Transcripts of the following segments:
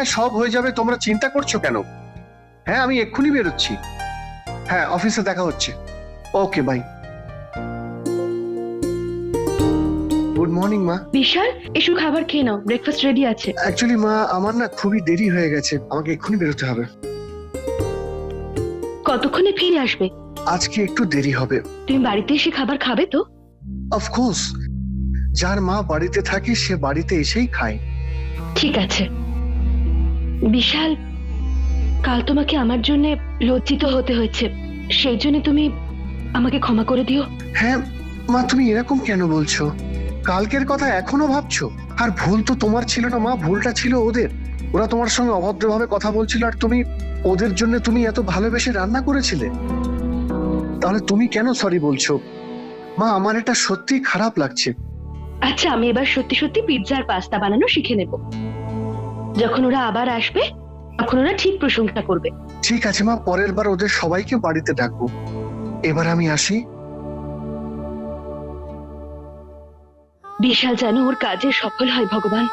হ্যাঁ সব হয়ে যাবে। তোমরা চিন্তা করছ কেন? হ্যাঁ আমি এক্ষুনি বেরোচ্ছি। হ্যাঁ অফিসে দেখা হচ্ছে। Okay bye. গুড মর্নিং মা। বিশাল এসো খাবার খেয়ে নাও ব্রেকফাস্ট রেডি আছে। অ্যাকচুয়ালি মা আমার না খুবই দেরি হয়ে গেছে। আমাকে এক্ষুনি বেরোতে হবে। কতক্ষণে ফিরে আসবে? আজকে একটু দেরি হবে। তুমি বাড়িতে এসে খাবার খাবে তো? অফকোর্স যার মা বাড়িতে থাকে সে বাড়িতে এসেই খায়। ঠিক আছে। বিশাল কাল তোমাকে আমার জন্য লজ্জিত হতে হয়েছে। সেই জন্য তুমি আমাকে ক্ষমা করে দিও। হ্যাঁ মা তুমি এরকম কেন বলছো? কালকের কথা এখনও ভাবছ? আর ভুল তো তোমার ছিল না মা ভুলটা ছিল ওদের। ওরা তোমার সঙ্গে অভদ্রভাবে কথা বলছিল আর তুমি ওদের জন্য তুমি এত ভালোবেসে রান্না করেছিলে। তাহলে তুমি কেন সরি বলছো? মা আমার এটা সত্যি খারাপ লাগছে। আচ্ছা আমি এবার সত্যি সত্যি পিৎজা আর পাস্তা বানানো শিখে নেব। যখন ওরা আবার আসবে তখন ওরা ঠিক প্রশংসা করবে। ঠিক আছে মা পরের বার ওদের সবাইকে বাড়িতে ডাকবো। এবার আমি আসি। বিশাল যেন ওর কাজে সফল হয় ভগবান।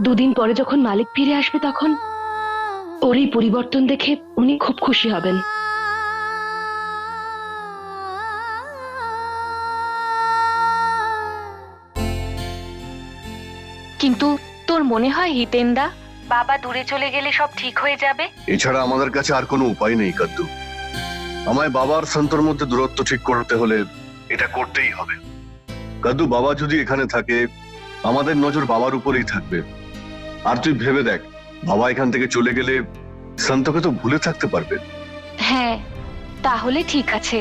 দুদিন পরে যখন মালিক ফিরে আসবে তখন ওর এই পরিবর্তন দেখে উনি খুব খুশি হবেন। কিন্তু তোর মনে হয় হিতেন্দা? বাবা দূরে চলে গেলে সব ঠিক হয়ে যাবে? এছাড়া আমাদের কাছে আর কোনো উপায় নেই কাদ্দু। আমায় বাবার সন্তর মধ্যে দূরত্ব ঠিক করতে হলে এটা করতেই হবে। কাদ্দু বাবা যদি এখানে থাকে আমাদের নজর বাবার উপরেই থাকবে। আর তুই ভেবে দেখ বাবা এখান থেকে চলে গেলে সন্তকে তো ভুলে থাকতে পারবে। হ্যাঁ তাহলে ঠিক আছে।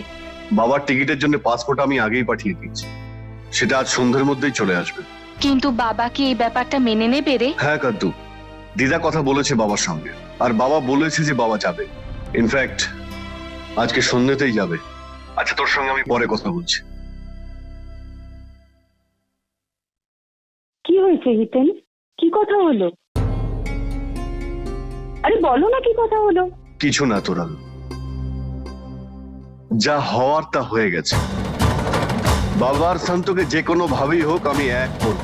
বাবার টিকিটের জন্য পাসপোর্ট আমি আগেই পাঠিয়ে দিয়েছি। সেটা আজ সন্ধ্যের মধ্যেই চলে আসবে। কিন্তু বাবা কি এই ব্যাপারটা মেনে নেবে রে? হ্যাঁ কাদ্দু। দিদা কথা বলেছে বাবার সঙ্গে। আর বাবা বলেছে যে বাবা যাবে। ইনফ্যাক্ট আজকে সন্ধ্যেতেই যাবে। আচ্ছা তোর সঙ্গে আমি পরে কথা বলছি। কি হয়েছে হিতেন? কি কথা হলো? আরে বলো না কি কথা হলো। কিছু না তোরা। যা হওয়ার তা হয়ে গেছে। বাবার সন্তকে যে কোনো ভাবেই হোক আমি এক করব।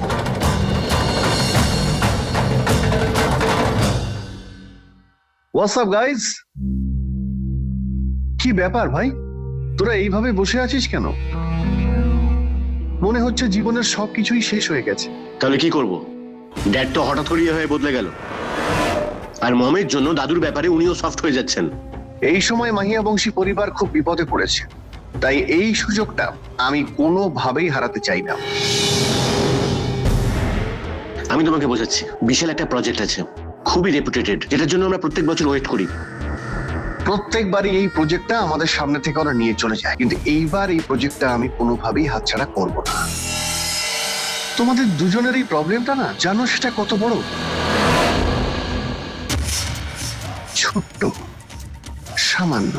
হোয়াটসঅ্যাপ গাইস কি ব্যাপার ভাই? তোরা এইভাবে বসে আছিস কেন? মনে হচ্ছে জীবনের সবকিছুই শেষ হয়ে গেছে। তাহলে কি করব? ড্যাড তো হঠাৎ করিয়ে হয়ে বদলে গেল। আর মমের জন্য দাদুর ব্যাপারে উনিও সফট হয়ে যাচ্ছেন। এই সময় মাহিয়া বংশী পরিবার খুব বিপদে পড়েছে। তাই এই সুযোগটা আমি কোনোভাবেই হারাতে চাই না। আমি তোমাকে বোঝাচ্ছি বিশাল একটা প্রজেক্ট আছে খুবই রেপুটেটেড যেটার জন্য আমরা প্রত্যেক বছর ওয়েট করি। প্রত্যেকবারই এই প্রজেক্টটা আমাদের সামনে থেকে ওরা নিয়ে চলে যায় কিন্তু এইবার এই প্রজেক্টটা আমি কোনোভাবেই হাতছাড়া করব না। তোমাদের দুজনের এই প্রবলেমটা না জানো সেটা কত বড়? ছোট্ট সামান্য।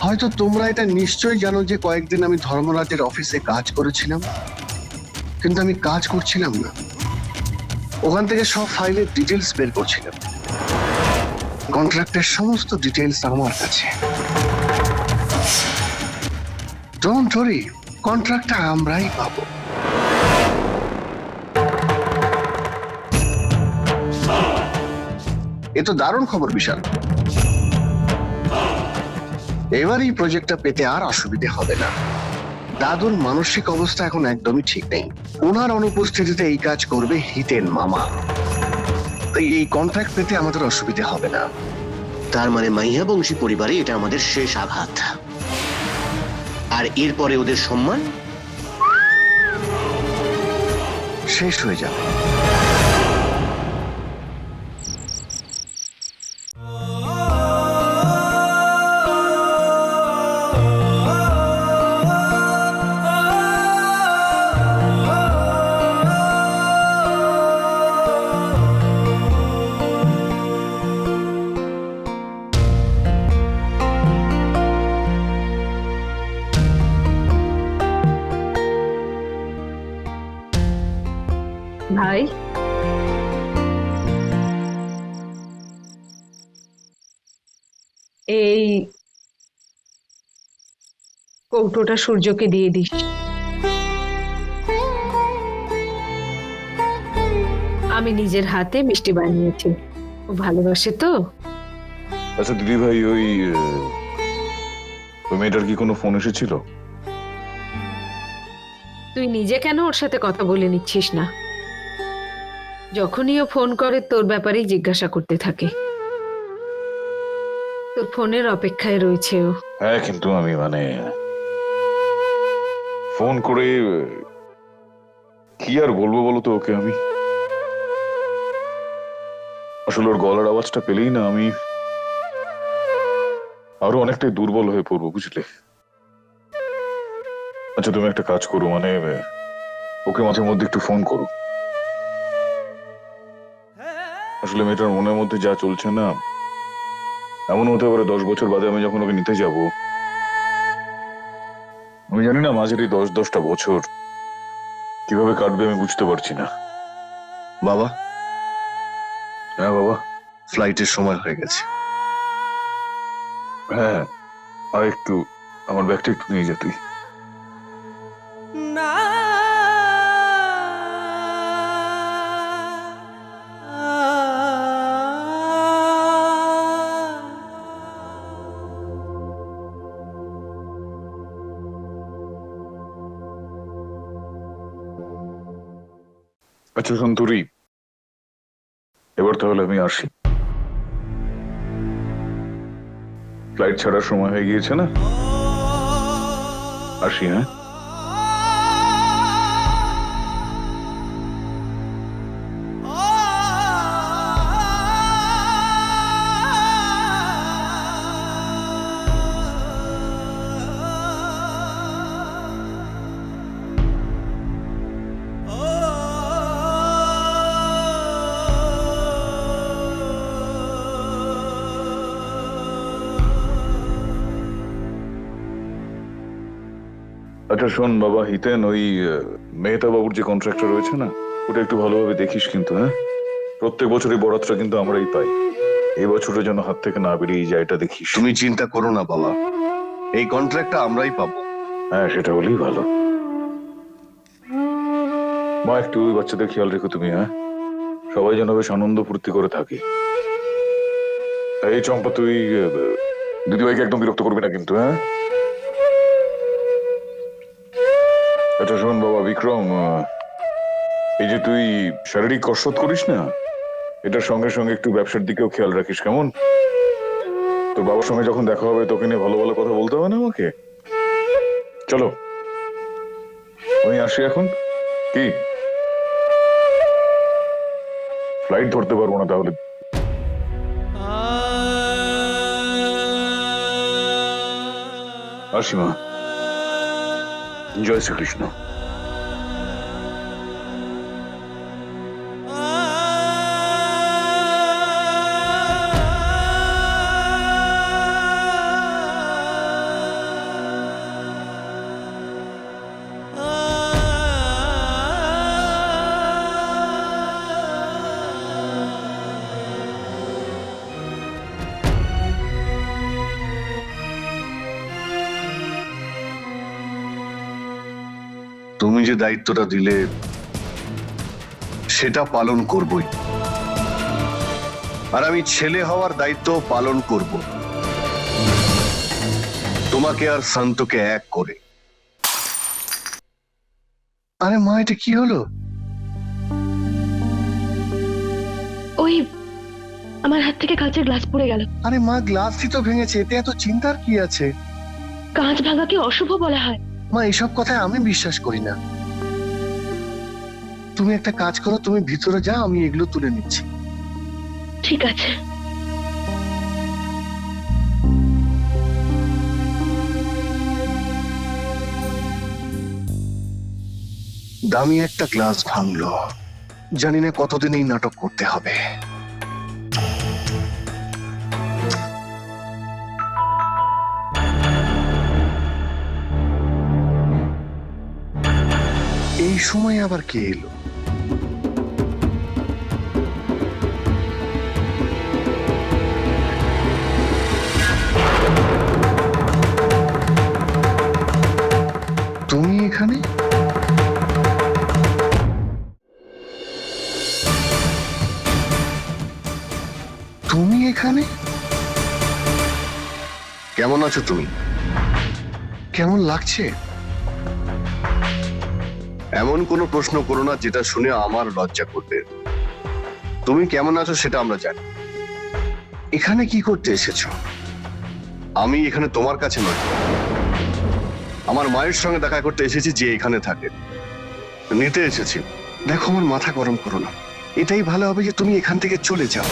হয়তো তোমরা এটা নিশ্চয়ই জানো যে কয়েকদিন আমি ধর্মরাজের অফিসে কাজ করেছিলাম। কিন্তু আমি কাজ করছিলাম না। ওখান থেকে সব ফাইলের ডিটেলস বের করছিলাম। কন্ট্রাক্টের সমস্ত ডিটেলস আমার কাছে। ডোন্ট ওরি কন্ট্রাক্টটা আমরাই পাবো। এ তো দারুণ খবর, বিশাল। এবার এই প্রজেক্টটা পেতে আর অসুবিধে হবে না। দাদুর মানসিক অবস্থা এখন একদমই ঠিক নেই। ওনার অনুপস্থিতিতে এই কাজ করবে হিতেন মামা। তাই এই কন্ট্রাক্ট পেতে আমাদের অসুবিধে হবে না। তার মানে মাইয়া বংশী পরিবারে এটা আমাদের শেষ আঘাত। আর এরপরে ওদের সম্মান? শেষ হয়ে যাবে। ভাই। এই কৌটোটা সূর্যকে দিয়ে দিস। আমি নিজের হাতে মিষ্টি বানিয়েছি। ও ভালোবাসে তো। আচ্ছা দিদি ভাই ওই ওই মেয়েটার কি কোনো ফোন এসেছিল? তুই নিজে কেন ওর সাথে কথা বলে নিচ্ছিস না? যখনই ও ফোন করে, তোর ব্যাপারেই জিজ্ঞাসা করতে থাকে। তোর ফোনের অপেক্ষায় রয়েছে ও। হ্যাঁ কিন্তু আমি মানে ফোন করে কি আর বলব বলো তো ওকে আমি? আসলে ওর গলার আওয়াজটা পেলেই না আমি আরও অনেকটাই দুর্বল হয়ে পড়ব, বুঝলে? আচ্ছা তুমি একটা কাজ করো মানে ওকে মাঝে মধ্যে একটু ফোন করো। আসলে মেয়েটার মনের মধ্যে যা চলছে না এমন হতে পারে দশ বছর বাদে আমি যখন ওকে নিতে যাব। আমি জানি না মাঝের এই দশ দশটা বছর কীভাবে কাটবে আমি বুঝতে পারছি না। বাবা? হ্যাঁ বাবা? ফ্লাইটের সময় হয়ে গেছে। হ্যাঁ আর একটু আমার ব্যাগটা একটু নিয়ে যা তুই। আচ্ছা সন্তুরি এবার তাহলে আমি আসি। ফ্লাইট ছাড়ার সময় হয়ে গিয়েছে না? আসি হ্যাঁ? আচ্ছা শোন বাবা হিতেন ওই মেহতা বাবুর যে কন্ট্রাক্টটা রয়েছে না ওটা একটু ভালোভাবে দেখিস কিন্তু হ্যাঁ? প্রত্যেক বছর এই বরাতটা কিন্তু আমরাই পাই। এই বছরের জন্য হাত থেকে না বেরিয়ে যায় এটা দেখিস। তুমি চিন্তা করো না বাবা এই কন্ট্রাক্টটা আমরাই পাবো। হ্যাঁ সেটা হলেই ভালো। মা একটু ওই বাচ্চাদের খেয়াল রেখো তুমি হ্যাঁ? সবাই যেন বেশ আনন্দ ফুর্তি করে থাকে। এই চম্পা তুই দিদিভাইকে একদম বিরক্ত করবি না কিন্তু হ্যাঁ? আচ্ছা শোন বাবা, বিক্রম এই যে তুই শারীরিক কসরত করিস না, এটার সঙ্গে সঙ্গে একটু ব্যবসার দিকেও খেয়াল রাখিস, কেমন? তোর বাবার সঙ্গে যখন দেখা হবে, তোকে নিয়ে ভালো ভালো কথা বলতে হবে না আমাকে? চলো। আমি আসি এখন। কি? ফ্লাইট ধরতে পারব না তাহলে। আসি মা। जय श्री कृष्ण। তুমি যে দায়িত্বটা দিলে সেটা পালন করবই। আর আমি ছেলে হওয়ার দায়িত্ব পালন করব। তোমাকে আর শান্তকে এক করে। আরে মা এটা কি হলো? ওই আমার হাত থেকে কাঁচের গ্লাস পড়ে গেল। আরে মা গ্লাসই তো ভেঙেছে এতে এত চিন্তার কি আছে? কাঁচ ভাঙাকে অশুভ বলা হয়। মা এসব কথায় আমি বিশ্বাস করি না। তুমি একটা কাজ করো তুমি ভিতরে যাও আমি এগুলো তুলে নিচ্ছি। ঠিক আছে। দামি একটা গ্লাস ভাঙলো। জানি না কতদিন এই নাটক করতে হবে। এই সময় আবার কে এলো? তুমি এখানে? তুমি এখানে? কেমন আছো তুমি? কেমন লাগছে? এমন কোনো প্রশ্ন করো না যেটা শুনে আমার লজ্জা করবে। তুমি কেমন আছো সেটা আমরা জানি। এখানে কি করতে এসেছ? আমি এখানে তোমার কাছে নয় আমার মায়ের সঙ্গে দেখা করতে এসেছি যে এখানে থাকে। নিতে এসেছি। দেখো আমার মাথা গরম করো না। এটাই ভালো হবে যে তুমি এখান থেকে চলে যাও।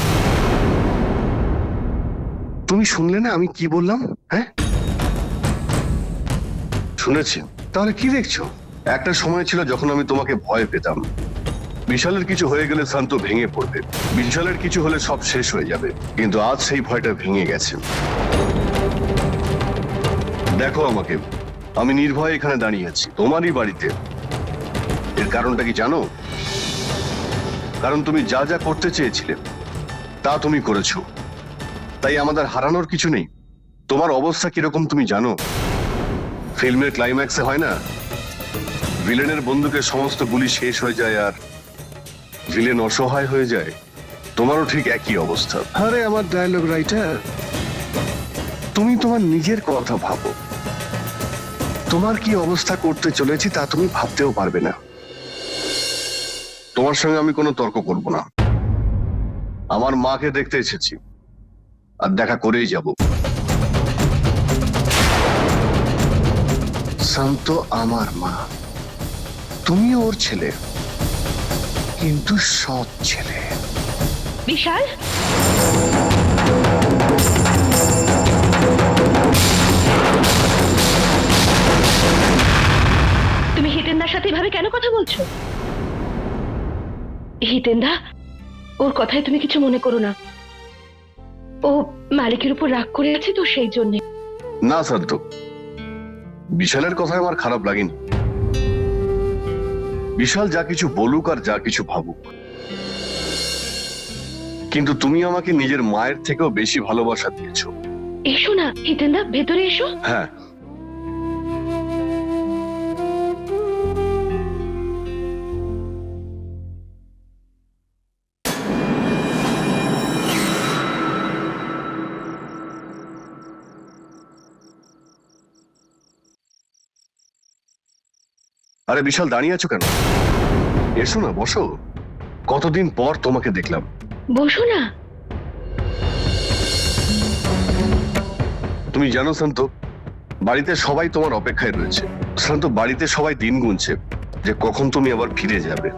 তুমি শুনলে না আমি কি বললাম? হ্যাঁ? শুনেছি। তাহলে কি দেখছ? একটা সময় ছিল যখন আমি তোমাকে ভয় পেতাম। বিশালের কিছু হয়ে গেলে শান্ত ভেঙে পড়বে। বিশালের কিছু হলে সব শেষ হয়ে যাবে। কিন্তু আজ সেই ভয়টা ভেঙে গেছে। দেখো আমাকে, আমি নির্ভয়ে এখানে দাঁড়িয়ে আছি। তোমারই বাড়িতে। এর কারণটা কি জানো? কারণ তুমি যা যা করতে চেয়েছিলে, তা তুমি করেছ। তাই আমাদের হারানোর কিছু নেই। তোমার অবস্থা কীরকম তুমি জানো? ফিল্মের ক্লাইম্যাক্সে হয় না? ভিলেনের বন্দুকের সমস্ত গুলি শেষ হয়ে যায় আর ভিলেন অসহায় হয়ে যায়, তোমারও ঠিক একই অবস্থা। আরে, আমার ডায়লগ রাইটার তুমি তোমার নিজের কথা ভাবো। তোমার কি অবস্থা করতে চলেছি তা তুমি ভাবতেও পারবে না। তোমার সঙ্গে আমি কোনো তর্ক করব না। আমার মাকে দেখতে এসেছি, আর দেখা করেই যাব। শান্ত আমার মা। তুমি ওর ছেলে। কিন্তু সৎ ছেলে। বিশাল? তুমি হিতেন্দার সাথে এভাবে কেন কথা বলছো? হিতেন্দা ওর কথায় তুমি কিছু মনে করো না। ও মালিকের উপর রাগ করে আছে তো সেই জন্যে। না শান্ত। বিশালের কথায় আমার খারাপ লাগেনি। বিশাল যা কিছু বলুক আর যা কিছু ভাবুক। কিন্তু তুমি আমাকে নিজের মায়ের থেকেও বেশি ভালোবাসা দিয়েছ। এসো না হিতেন্দা ভেতরে এসো। হ্যাঁ। আরে বিশাল দাঁড়িয়ে আছো কেন? এসো না বসো। কতদিন পর তোমাকে দেখলাম। বসো না। তুমি জানো শান্ত বাড়িতে সবাই তোমার অপেক্ষায় রয়েছে। শান্ত বাড়িতে সবাই দিন গুনছে যে কখন তুমি আবার ফিরে যাবে।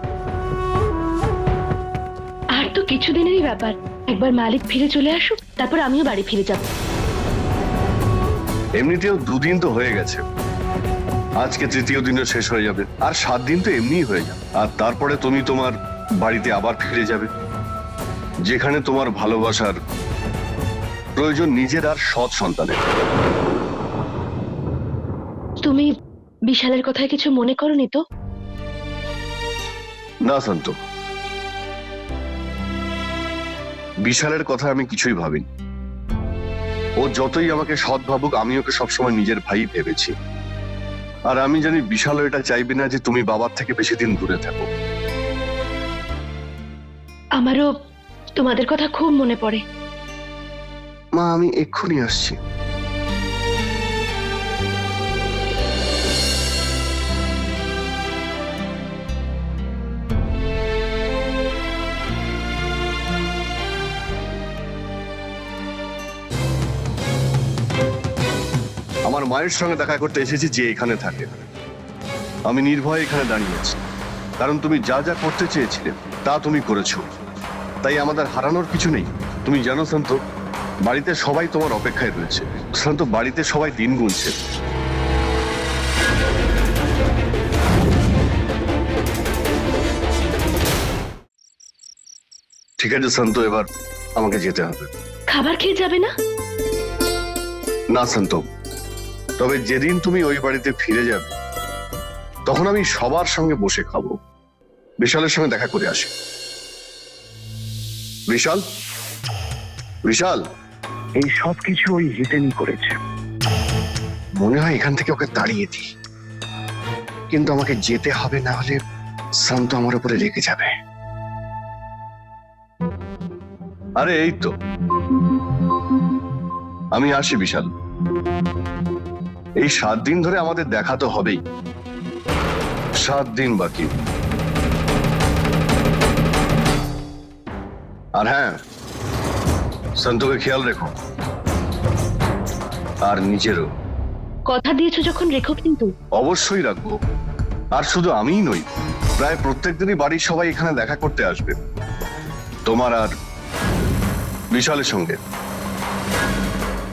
আর তো কিছুদিনেরই ব্যাপার। একবার মালিক ফিরে চলে আসুক তারপর আমিও বাড়ি ফিরে যাব। এমনিতেও দুদিন তো হয়ে গেছে। আজকে তৃতীয় দিনও শেষ হয়ে যাবে। আর সাত দিন তো এমনিই হয়ে যাবে। আর তারপরে তুমি তোমার বাড়িতে আবার ফিরে যাবে। যেখানে তোমার ভালোবাসার প্রয়োজন নিজের আর সৎ সন্তানের। তুমি বিশালের কথায় কিছু মনে করনি তো? না শান্ত। বিশালের কথা আমি কিছুই ভাবিনি। ও যতই আমাকে সৎ ভাবুক আমি ওকে সবসময় নিজের ভাই ভেবেছি। আর আমি জানি বিশাল এটা চাইবে না যে তুমি বাবার থেকে বেশি দিন দূরে থাকো। আমারও তোমাদের কথা খুব মনে পড়ে। মা আমি এক্ষুনি আসছি। আমার মায়ের সঙ্গে দেখা করতে এসেছি যে এখানে থাকে। আমি নির্ভয়ে এখানে দাঁড়িয়ে আছি। কারণ তুমি যা যা করতে চেয়েছিলে তা তুমি করেছ। তাই আমাদের হারানোর কিছু নেই। তুমি জানো শান্ত বাড়িতে সবাই তোমার অপেক্ষায় রয়েছে। শান্ত বাড়িতে সবাই দিন গুনছে। ঠিক আছে শান্ত এবার আমাকে যেতে হবে। খাবার খেয়ে যাবে না? না শান্ত তবে যেদিন তুমি ওই বাড়িতে ফিরে যাবে, তখন আমি সবার সঙ্গে বসে খাব। বিশালের সঙ্গে দেখা করে আসি। বিশাল? বিশাল? এই সব কিছু ওই হিতেনই করেছে। মনে হয় এখান থেকে ওকে তাড়িয়ে দিই। কিন্তু আমাকে যেতে হবে না হলে শান্ত আমার উপরে রেগে যাবে। আরে, এই তো। আমি আসি, বিশাল। এই সাত দিন ধরে আমাদের দেখা তো হবেই। সাত দিন বাকি। আর হ্যাঁ সন্তোকে খেয়াল রেখো। আর নিজেরও। কথা দিয়েছ যখন রেখো কিন্তু। অবশ্যই রাখব। আর শুধু আমিই নই প্রায় প্রত্যেক দিনই বাড়ির সবাই এখানে দেখা করতে আসবে। তোমার আর বিশালের সঙ্গে।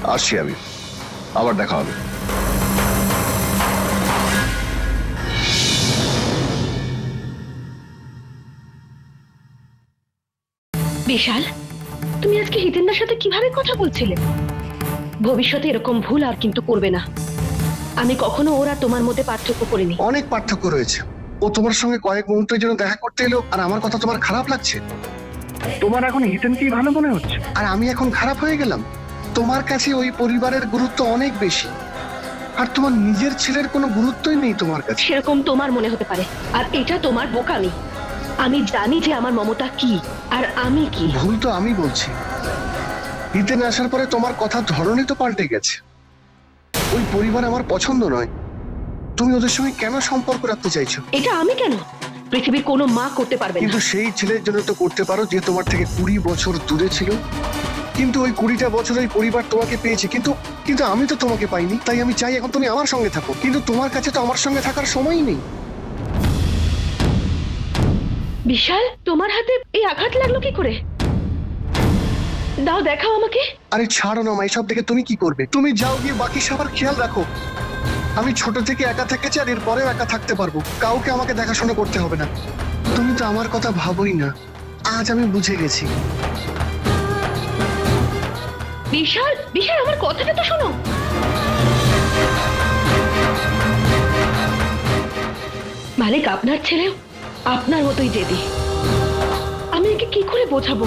আসছি আমি। আবার দেখা হবে। বিশাল তুমি আজকে হিতেন্দার সাথে কীভাবে কথা বলছিলে? ভবিষ্যতে এরকম ভুল আর কিন্তু করবে না। আমি কখনো ওরা তোমার মধ্যে পার্থক্য করিনি। অনেক পার্থক্য রয়েছে। ও তোমার সঙ্গে কয়েক মুহূর্তের জন্য দেখা করতে এলো আর আমার কথা তোমার খারাপ লাগছে। তোমার এখন হিতেনকেই ভালো মনে হচ্ছে? আর আমি এখন খারাপ হয়ে গেলাম। তোমার কাছে ওই পরিবারের গুরুত্ব অনেক বেশি। আর তোমার নিজের ছেলের কোনো গুরুত্বই নেই তোমার কাছে। সেরকম তোমার মনে হতে পারে। আর এটা তোমার বোকামি। আমি জানি যে আমার মমতা কি আর আমি কি। ভুল তো আমি বলছি। হিতেন আসার পরে তোমার কথার ধরনই তো পাল্টে গেছে। ওই পরিবার আমার পছন্দ নয়। তুমি ওদের সঙ্গে কেন সম্পর্ক রাখতে চাইছো? এটা আমি কেন? পৃথিবীর কোনো মা করতে পারবে না। কিন্তু সেই ছেলের জন্য তো করতে পারো যে তোমার থেকে কুড়ি বছর দূরে ছিল। কিন্তু ওই কুড়িটা বছর ওই পরিবার তোমাকে পেয়েছে। কিন্তু কিন্তু আমি তো তোমাকে পাইনি। তাই আমি চাই এখন তুমি আমার সঙ্গে থাকো। কিন্তু তোমার কাছে তো আমার সঙ্গে থাকার সময়ই নেই। বিশাল তোমার হাতে এই আঘাত লাগল কি করে? দাও দেখাও আমাকে। আরে ছাড়ো না মা এসব দেখে তুমি কি করবে? তুমি যাও গিয়ে বাকি সবার খেয়াল রাখো। আমি ছোট থেকে একা থেকেছি আর এরপরেও একা থাকতে পারব। কাউকে আমাকে দেখাশোনা করতে হবে না। তুমি তো আমার কথা ভাবোই না। আজ আমি বুঝে গেছি। বিশাল বিশাল আমার কথাটা তো শোনো। মালিক আপনার ছেলেও আপনার মতোই জেদি। আমি একে কি করে বোঝাবো?